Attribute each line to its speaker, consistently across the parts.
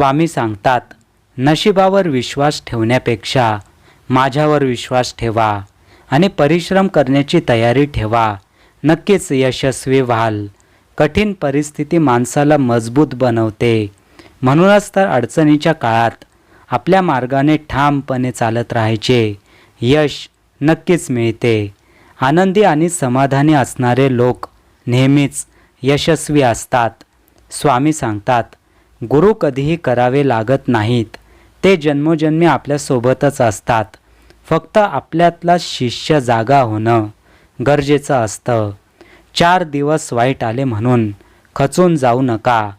Speaker 1: स्वामी सांगतात नशिबावर विश्वास ठेवण्यापेक्षा माझ्यावर विश्वास ठेवा आणि परिश्रम करण्याची तयारी ठेवा. नक्कीच यशस्वी व्हाल. कठीण परिस्थिती माणसाला मजबूत बनवते. म्हणूनच तर अडचणीच्या काळात आपल्या मार्गाने ठामपणे चालत राहायचे. यश नक्कीच मिळते. आनंदी आणि समाधानी असणारे लोक नेहमीच यशस्वी असतात. स्वामी सांगतात गुरु कधीही करावे लागत नाहीत. ते जन्मोजन्मी आपल्यासोबतच असतात. फक्त आपल्यातला शिष्य जागा होणं गरजेचं असतं. चार दिवस वाईट आले म्हणून खचून जाऊ नका.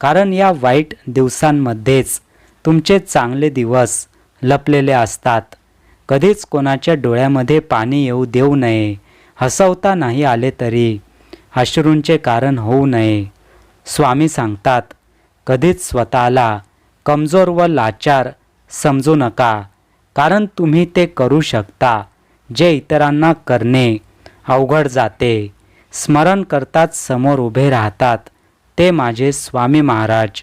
Speaker 1: कारण या वाईट दिवसांमध्येच तुमचे चांगले दिवस लपलेले असतात. कधीच कोणाच्या डोळ्यामध्ये पाणी येऊ देऊ नये. हसवता नाही आले तरी अश्रूंचे कारण होऊ नये. स्वामी सांगतात कधीच स्वतःला कमजोर व लाचार समजू नका कारण तुम्ही ते करू शकता जे इतरांना करणे अवघड जाते. स्मरण करताच समोर उभे राहतात ते माझे स्वामी महाराज.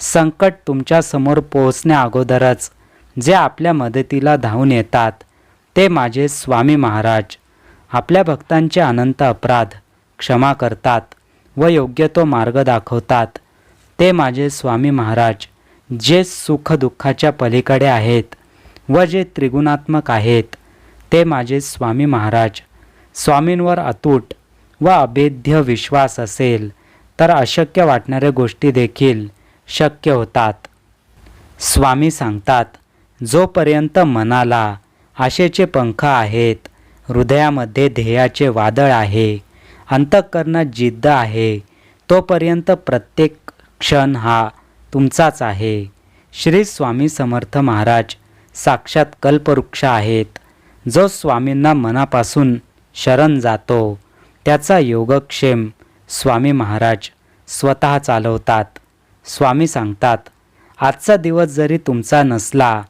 Speaker 1: संकट तुमच्यासमोर पोहोचण्या अगोदरच जे आपल्या मदतीला धावून येतात ते माझे स्वामी महाराज. आपल्या भक्तांचे अनंत अपराध क्षमा करतात व योग्य तो मार्ग दाखवतात. ते माझे स्वामी महाराज जे सुखदुःखाच्या पलीकडे आहेत व जे त्रिगुणात्मक आहेत ते माझे स्वामी महाराज. स्वामींवर अतूट व अभेद्य विश्वास असेल तर अशक्य वाटणाऱ्या गोष्टी देखील शक्य होतात. स्वामी सांगतात जोपर्यंत मनाला आशेचे पंख आहेत हृदयामध्ये ध्येयाचे वादळ आहे अंतःकरणात जिद्द आहे तोपर्यंत प्रत्येक क्षण हा तुमचाच आहे. श्री स्वामी समर्थ महाराज साक्षात कल्पवृक्ष आहेत. जो स्वामींना मनापासून शरण जातो त्याचा योगक्षेम स्वामी महाराज स्वतः चालवतात. स्वामी सांगतात आजचा दिवस जरी तुमचा नसला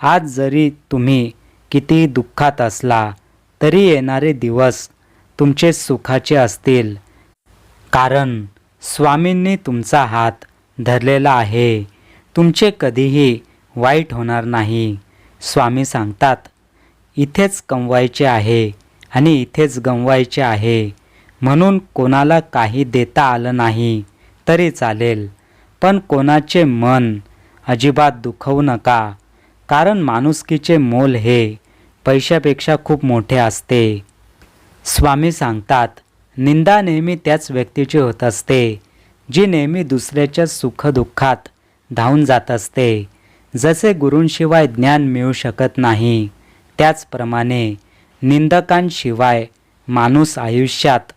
Speaker 1: आज जरी तुम्ही कितीही दुःखात असला तरी येणारे दिवस तुमचे सुखाचे असतील. कारण स्वामींनी तुमचा हात धरलेला आहे. तुमचे कधीही वाईट होणार नाही. स्वामी सांगतात इथेच कमवायचे आहे आणि इथेच गमवायचे आहे. म्हणून कोणाला काही देता आलं नाही तरी चालेल. पण कोणाचे मन अजिबात दुखवू नका. कारण माणुसकीचे मोल हे पैशापेक्षा खूप मोठे असते. स्वामी सांगतात निंदा नेहमी त्याच व्यक्तीची होत असते जी नेहमी दुसऱ्याच्या सुखदुःखात धावून जात असते. जसे गुरूंशिवाय ज्ञान मिळू शकत नाही त्याचप्रमाणे निंदकांशिवाय माणूस आयुष्यात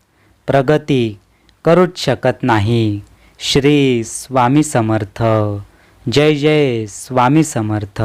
Speaker 1: प्रगती करूच शकत नाही. श्री स्वामी समर्थ. जय जय स्वामी समर्थ.